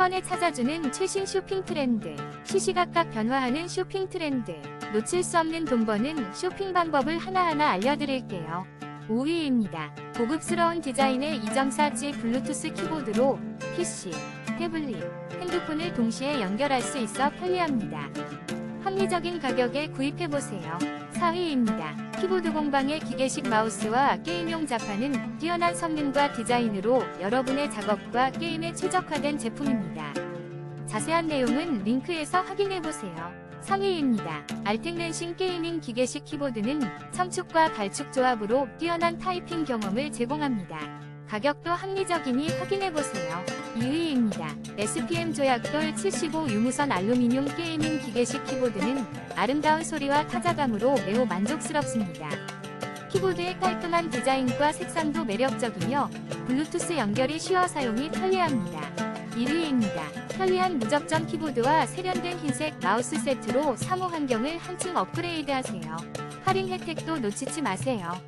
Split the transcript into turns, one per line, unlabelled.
번에 찾아주는 최신 쇼핑 트렌드. 시시각각 변화하는 쇼핑 트렌드. 놓칠 수 없는 돈 버는 쇼핑 방법을 하나하나 알려드릴게요. 5위입니다. 고급스러운 디자인의 2.4G 블루투스 키보드로 PC, 태블릿, 핸드폰을 동시에 연결할 수 있어 편리합니다. 합리적인 가격에 구입해보세요. 4위입니다. 키보드 공방의 기계식 마우스와 게임용 자판은 뛰어난 성능과 디자인으로 여러분의 작업과 게임에 최적화된 제품입니다. 자세한 내용은 링크에서 확인해보세요. 3위입니다. 알텍렌싱 게이밍 기계식 키보드는 청축과 갈축 조합으로 뛰어난 타이핑 경험을 제공합니다. 가격도 합리적이니 확인해보세요. 2위입니다. SPM 조약돌 75 유무선 알루미늄 게이밍 기계식 키보드는 아름다운 소리와 타자감으로 매우 만족스럽습니다. 키보드의 깔끔한 디자인과 색상도 매력적이며 블루투스 연결이 쉬워 사용이 편리합니다. 1위입니다. 편리한 무접점 키보드와 세련된 흰색 마우스 세트로 사무 환경을 한층 업그레이드하세요. 할인 혜택도 놓치지 마세요.